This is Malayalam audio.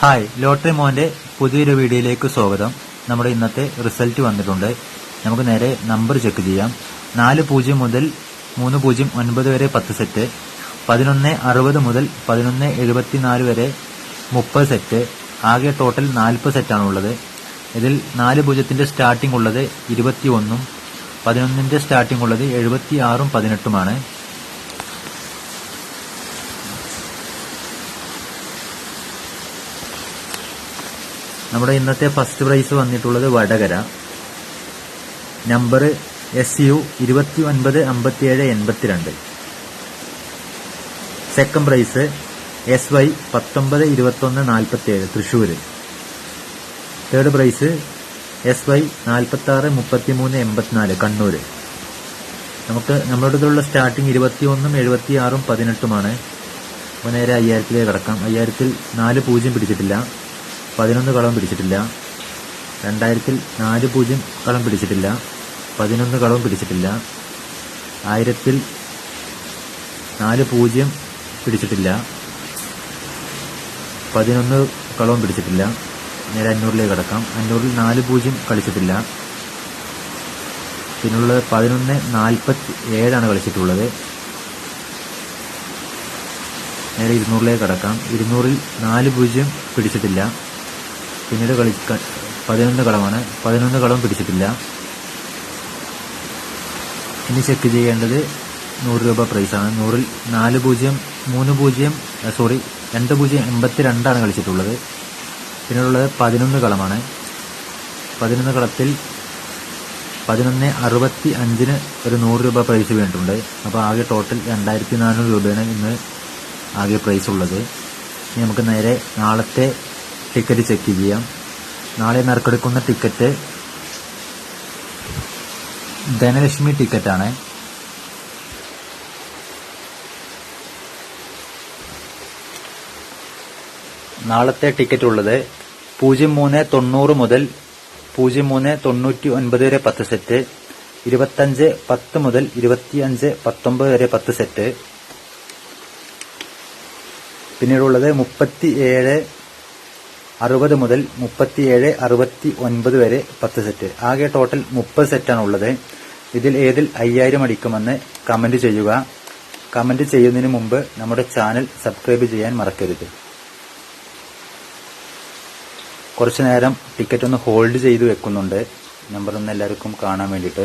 ഹായ് ലോട്ടറി മോന്റെ പുതിയൊരു വീഡിയോയിലേക്ക് സ്വാഗതം. നമ്മുടെ ഇന്നത്തെ റിസൾട്ട് വന്നിട്ടുണ്ട്. നമുക്ക് നേരെ നമ്പർ ചെക്ക് ചെയ്യാം. നാല് പൂജ്യം മുതൽ മൂന്ന് പൂജ്യം ഒൻപത് വരെ പത്ത് സെറ്റ്. പതിനൊന്ന് അറുപത് മുതൽ പതിനൊന്ന് എഴുപത്തിനാല് വരെ മുപ്പത് സെറ്റ്. ആകെ ടോട്ടൽ നാൽപ്പത് സെറ്റാണുള്ളത് ഇതിൽ നാല് പൂജ്യത്തിന്റെ സ്റ്റാർട്ടിംഗ് ഉള്ളത് ഇരുപത്തി ഒന്നും പതിനൊന്നിന്റെ സ്റ്റാർട്ടിംഗ് ഉള്ളത് എഴുപത്തി ആറും പതിനെട്ടുമാണ്. നമ്മുടെ ഇന്നത്തെ ഫസ്റ്റ് പ്രൈസ് വന്നിട്ടുള്ളത് വടകര. നമ്പർ എസ് യു ഇരുപത്തി ഒൻപത് അമ്പത്തിയേഴ് എൺപത്തിരണ്ട്. സെക്കൻഡ് പ്രൈസ് എസ് വൈ പത്തൊമ്പത് ഇരുപത്തൊന്ന് നാൽപ്പത്തിയേഴ് Thrissur third prize S Y നാൽപ്പത്തി ആറ് മുപ്പത്തിമൂന്ന് എൺപത്തിനാല് കണ്ണൂർ നമുക്ക് നമ്മുടെ ഇതിലുള്ള സ്റ്റാർട്ടിങ് ഇരുപത്തിയൊന്നും എഴുപത്തി ആറും പതിനെട്ടുമാണ്. അപ്പോൾ നേരെ അയ്യായിരത്തിലേക്ക് കിടക്കാം. അയ്യായിരത്തിൽ നാല് പൂജ്യം പിടിച്ചിട്ടില്ല. പതിനൊന്ന് കളം പിടിച്ചിട്ടില്ല. രണ്ടായിരത്തിൽ നാല് പൂജ്യം കളം പിടിച്ചിട്ടില്ല. പതിനൊന്ന് കളവും പിടിച്ചിട്ടില്ല. ആയിരത്തിൽ നാല് പൂജ്യം പിടിച്ചിട്ടില്ല. പതിനൊന്ന് കളവും പിടിച്ചിട്ടില്ല. നേരെ അഞ്ഞൂറിലേക്ക് കിടക്കാം. അഞ്ഞൂറിൽ നാല് പൂജ്യം കളിച്ചിട്ടില്ല. പിന്നുള്ളത് പതിനൊന്ന് നാൽപ്പത്തി ഏഴാണ് കളിച്ചിട്ടുള്ളത്. നേരെ ഇരുന്നൂറിലേക്ക് കടക്കാം. ഇരുന്നൂറിൽ നാല് പൂജ്യം പിടിച്ചിട്ടില്ല. പിന്നീട് കളിക്കാൻ പതിനൊന്ന് കളമാണ്. പതിനൊന്ന് കളം പിടിച്ചിട്ടില്ല. ഇനി ചെക്ക് ചെയ്യേണ്ടത് നൂറ് രൂപ പ്രൈസാണ് നൂറിൽ നാല് പൂജ്യം മൂന്ന് പൂജ്യം സോറി രണ്ട് പൂജ്യം എൺപത്തി രണ്ടാണ് കളിച്ചിട്ടുള്ളത്. പിന്നീടുള്ളത് പതിനൊന്ന് കളമാണ്. പതിനൊന്ന് കളത്തിൽ പതിനൊന്ന് അറുപത്തി അഞ്ചിന് ഒരു നൂറ് രൂപ പ്രൈസ് വേണ്ടിയിട്ടുണ്ട് അപ്പോൾ ആകെ ടോട്ടൽ രണ്ടായിരത്തി നാനൂറ് രൂപയാണ് ഇന്ന് ആകെ പ്രൈസ് ഉള്ളത്. ഇനി നമുക്ക് നേരെ നാളത്തെ ടിക്കറ്റ് ചെക്ക് ചെയ്യാം. നാളെ നറുക്കെടുക്കുന്ന ടിക്കറ്റ് ധനലക്ഷ്മി ടിക്കറ്റാണ് നാളത്തെ ടിക്കറ്റ് ഉള്ളത് പൂജ്യം മൂന്ന് തൊണ്ണൂറ് മുതൽ പൂജ്യം മൂന്ന് തൊണ്ണൂറ്റി ഒൻപത് വരെ പത്ത് സെറ്റ് ഇരുപത്തഞ്ച് പത്ത് മുതൽ ഇരുപത്തിയഞ്ച് പത്തൊമ്പത് വരെ പത്ത് സെറ്റ് പിന്നീടുള്ളത് മുപ്പത്തി ഏഴ് അറുപത് മുതൽ മുപ്പത്തിയേഴ് അറുപത്തി ഒൻപത് വരെ പത്ത് സെറ്റ് ആകെ ടോട്ടൽ മുപ്പത് സെറ്റാണ് ഉള്ളത്. ഇതിൽ ഏതിൽ അയ്യായിരം അടിക്കുമെന്ന് കമന്റ് ചെയ്യുക. കമന്റ് ചെയ്യുന്നതിന് മുമ്പ് നമ്മുടെ ചാനൽ സബ്സ്ക്രൈബ് ചെയ്യാൻ മറക്കരുത്. കുറച്ചു നേരം ടിക്കറ്റ് ഒന്ന് ഹോൾഡ് ചെയ്ത് വെക്കുന്നുണ്ട്. നമ്പർ ഒന്ന് എല്ലാവർക്കും കാണാൻ വേണ്ടിയിട്ട്.